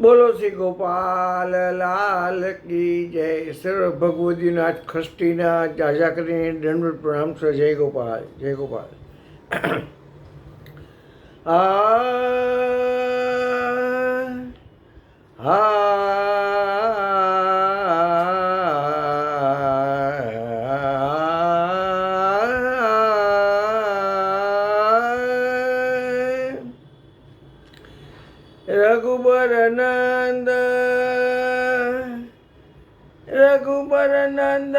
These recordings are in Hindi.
બોલો શ્રી ગોપાલ લાલ કી જય. સર્વ ભગવતીનાથ ખષ્ટીના જાજા કરીને દંડ પ્રણામ છે. જય ગોપાલ જય ગોપાલ. આ હા रघुबर नंद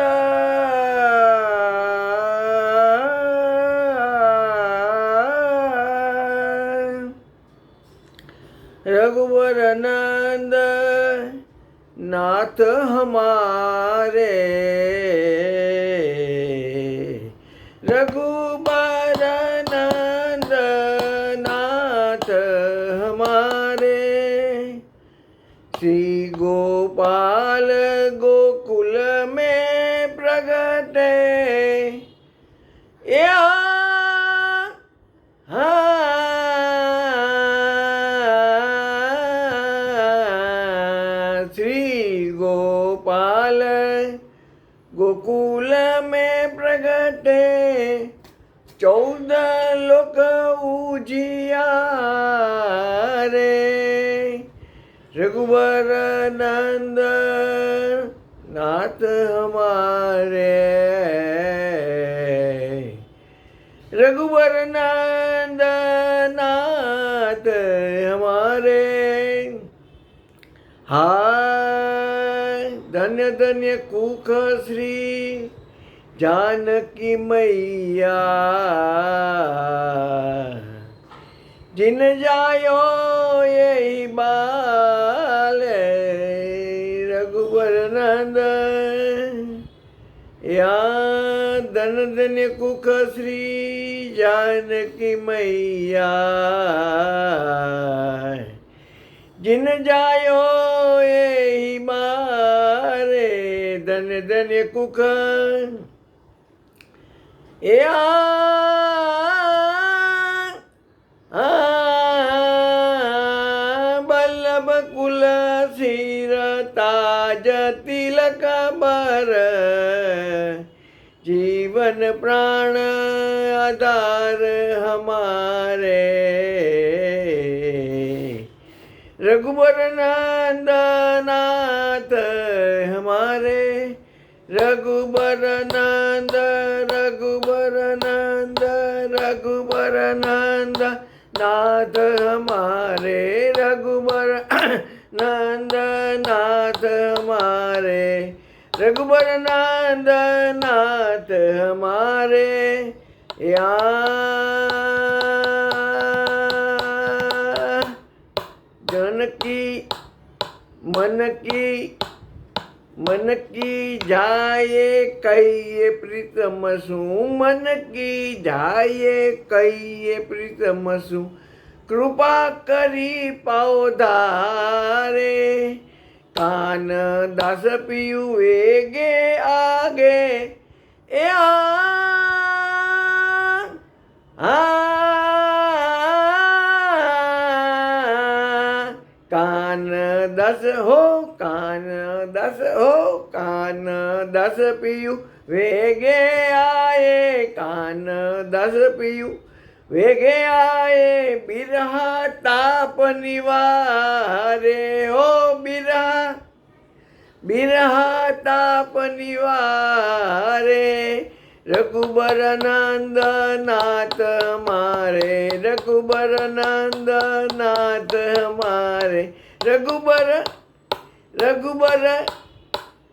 रघुवर नंद नाथ हमारे। रघुबर नंद नाथ हमारे। श्री गोपाल हाँ, श्री गोपाल गोकुल में प्रगटे चौदह लोक उजिया रे रघुबर नंद नाथ हमारे नंद हमारे। हाय धन्य धन्य कुख श्री जानकी मैया। जिन जायो यही बाल धन्य कुख श्री जानकी मैया। जिन जायो यही मारे, धन धन कुख या बल्लभ कुल सिर ताज तिलक बर जीवन प्राण आधार हमारे रघुबर नंद नाथ हमारे रघुबर नंद रघुबर नंद रघुबर नंद नाथ हमारे रघुबर नंद नाथ हमारे रघुबर नंद नाथ हमारे या जन की, मन की मन की जाए कहिए प्रीतम सु। मन की जाए कहिए प्रीतम सु। कृपा करी पाओ धारे कान दास पियु वेगे आगे ए आ आ कान दस हो कान दस हो कान दस पियु वेगे आए कान दस पियु वेगे आए बिरहा ताप निवारे हो बिरहा ताप निवारे रघुबर नंद नाथ हमारे रघुबर नंद नाथ हमारे रघुबर रघुबर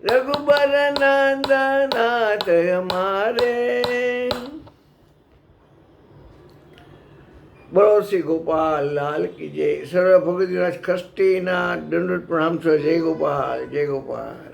रघुबर नंद नाथ हमारे બોલો શ્રી ગોપાલ લાલ કી જય સર્વ ભગવતીરાજ ખષ્ટીના દંડ પ્રણામ છો જય ગોપાલ જય ગોપાલ